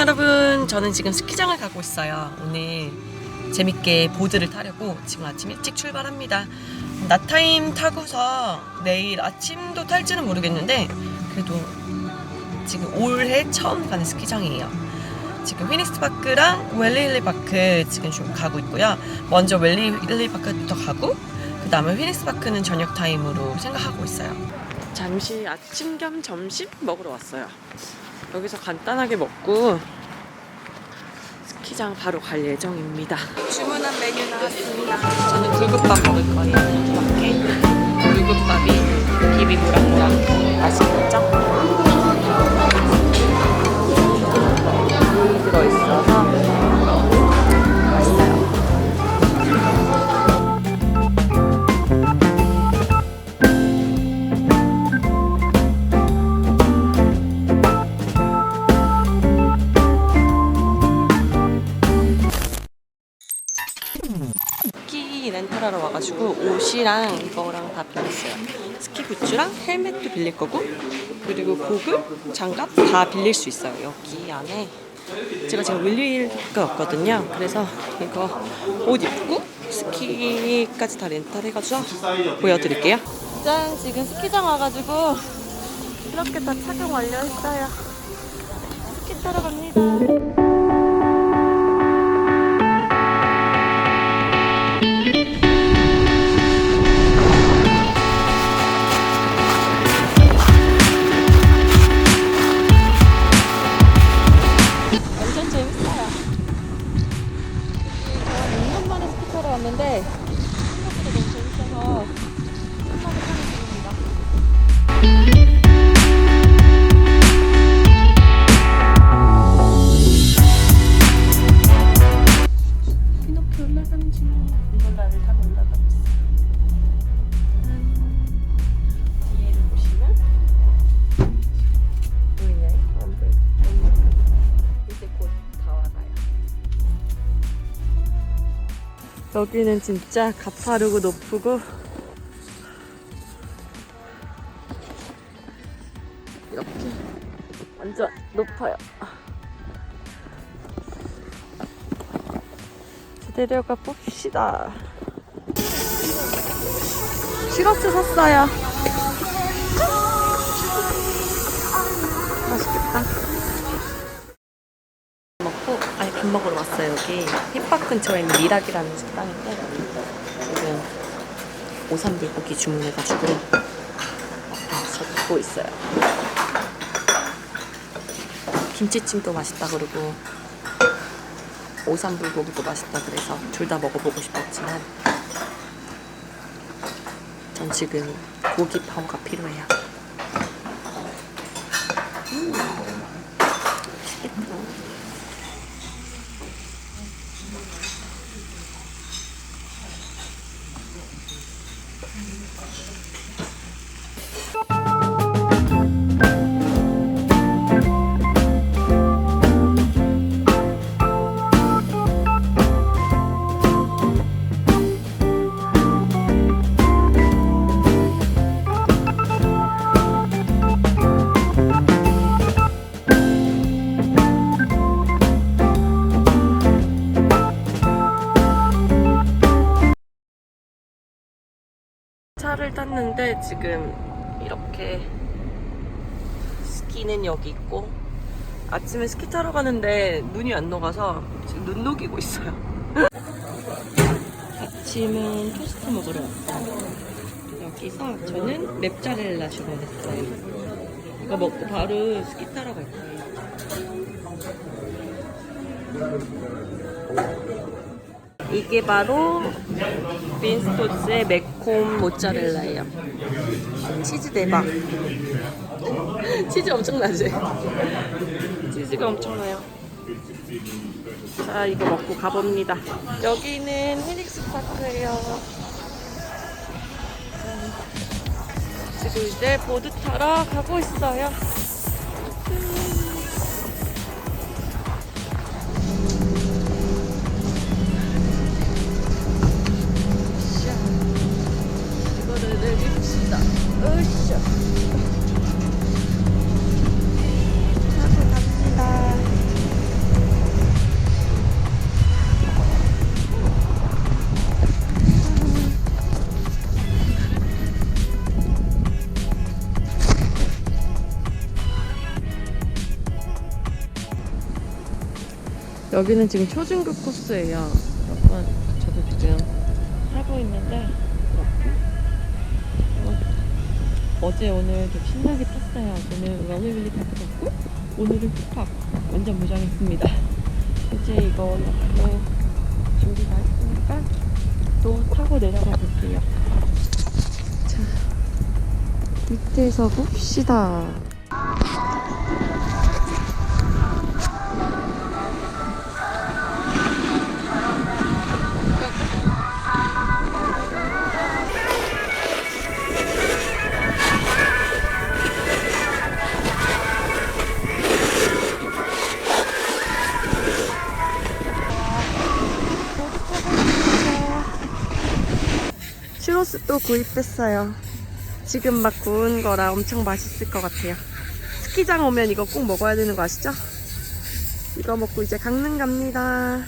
저는 지금 스키장을 가고 있어요. 오늘 재밌게 보드를 타려고 지금 아침 일찍 출발합니다. 낮타임 타고서 내일 아침도 탈지는 모르겠는데 그래도 지금 올해 처음 가는 스키장이에요. 지금 휘닉스 파크랑 웰리 힐리 파크 지금 좀 가고 있고요. 먼저 웰리 힐리 파크부터 가고 그 다음에 휘닉스 파크는 저녁 타임으로 생각하고 있어요. 잠시 아침 겸 점심 먹으러 왔어요. 여기서 간단하게 먹고 스키장 바로 갈 예정입니다. 주문한 메뉴 나왔습니다. 저는 굴국밥 먹을 거예요. 굴국밥이 비비고랑랑 맛있겠죠? 하러 와가지고 옷이랑 이거랑 다 빌렸어요. 스키 부츠랑 헬멧도 빌릴 거고 그리고 고글, 장갑 다 빌릴 수 있어요. 여기 안에 제가 지금 윌리가 왔거든요. 그래서 이거 옷 입고 스키까지 다 렌탈해가지고 보여드릴게요. 짠! 지금 스키장 와가지고 이렇게 다 착용 완료했어요. 스키 타러 갑니다. 생각보다 너무 재밌어서 신나게 타는 중입니다. 여기는 진짜 가파르고 높고 이렇게 완전 높아요. 내려가 봅시다. 시럽스 샀어요. 힙합 근처에 있는 미락이라는 식당인데 지금 오삼 불고기 주문해가지고 먹고 있어요. 김치찜도 맛있다 그러고 오삼 불고기도 맛있다 그래서 둘 다 먹어보고 싶었지만 전 지금 고기 파워가 필요해요. 음, 탔는데 지금 이렇게 스키는 여기 있고 아침에 스키 타러 가는데 눈이 안 녹아서 지금 눈 녹이고 있어요. 아침은 토스트 먹으러 왔어요. 여기서 저는 맵자렐라 주문했어요. 이거 먹고 바로 스키 타러 갈 거예요. 이게 바로 빈스토츠의 매콤 모짜렐라예요. 치즈 대박. 치즈 엄청나지? 치즈가 엄청나요. 자, 이거 먹고 가봅니다. 여기는 휘닉스 파크예요. 지금 이제 보드 타러 가고 있어요. 여기는 지금 초중급 코스예요. 여러분, 저도 지금 하고 있는데 어, 어제 오늘 좀 신나게 탔어요. 저는 러닝빌리 타고 탔고 오늘은 푸팍 완전 무장했습니다. 이제 이거 옆으로 준비 다 했으니까 또 타고 내려가 볼게요. 자, 밑에서 봅시다. 슈로스 또 구입했어요. 지금 막 구운 거라 엄청 맛있을 것 같아요. 스키장 오면 이거 꼭 먹어야 되는 거 아시죠? 이거 먹고 이제 강릉 갑니다.